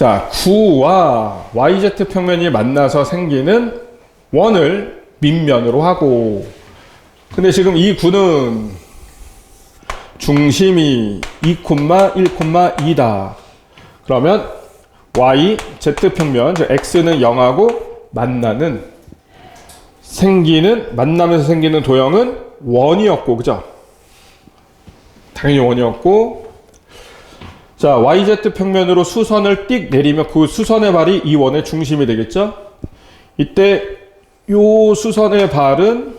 자, 9와 YZ 평면이 만나서 생기는 원을 밑면으로 하고 근데 지금 이 9는 중심이 2,1,2다. 그러면 y, z 평면, 즉 x는 0하고 만나는 생기는 만나면서 생기는 도형은 원이었고 그죠? 당연히 원이었고 자 yz 평면으로 수선을 띡 내리면 그 수선의 발이 이 원의 중심이 되겠죠? 이때 요 수선의 발은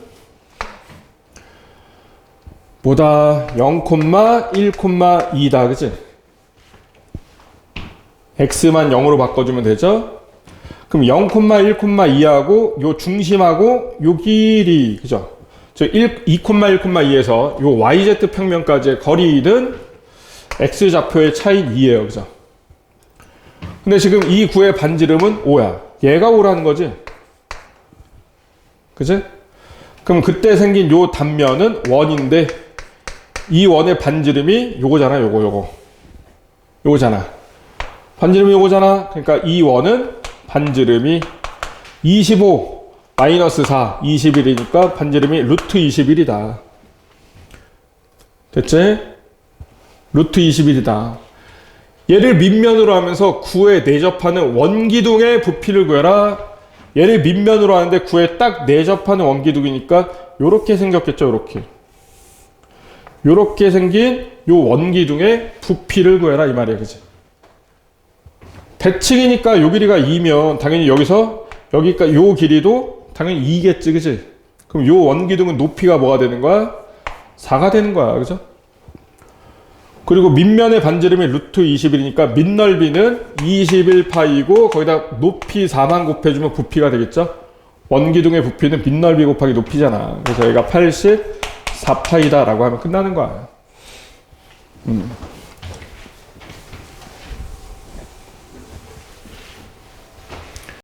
보다 0,1,2다 그지? x만 0으로 바꿔주면 되죠? 그럼 0,1,2하고 요 중심하고 요 길이 그죠? 저 1, 2,1,2에서 요 yz 평면까지의 거리는 x 좌표의 차인 2예요. 그죠? 근데 지금 이 구의 반지름은 5야. 얘가 5라는 거지? 그지? 그럼 그때 생긴 요 단면은 원인데 이 원의 반지름이 요거잖아, 요거, 요거. 요거잖아. 반지름이 요거잖아. 그러니까 이 원은 반지름이 25 마이너스 4, 21이니까 반지름이 루트 21이다. 됐지? 루트 21이다. 얘를 밑면으로 하면서 9에 내접하는 원기둥의 부피를 구해라. 얘를 밑면으로 하는데 9에 딱 내접하는 원기둥이니까 요렇게 생겼겠죠, 요렇게. 요렇게 생긴 요 원기둥의 부피를 구해라 이 말이야, 그지? 대칭이니까 요 길이가 2면 당연히 여기서 여기까 요 길이도 당연히 2겠지, 그지? 그럼 요 원기둥은 높이가 뭐가 되는 거야? 4가 되는 거야, 그죠? 그리고 밑면의 반지름이 루트 21이니까 밑넓이는 21파이고 거기다 높이 4만 곱해주면 부피가 되겠죠? 원기둥의 부피는 밑넓이 곱하기 높이잖아. 그래서 얘가 84파이다라고 하면 끝나는 거야. 음.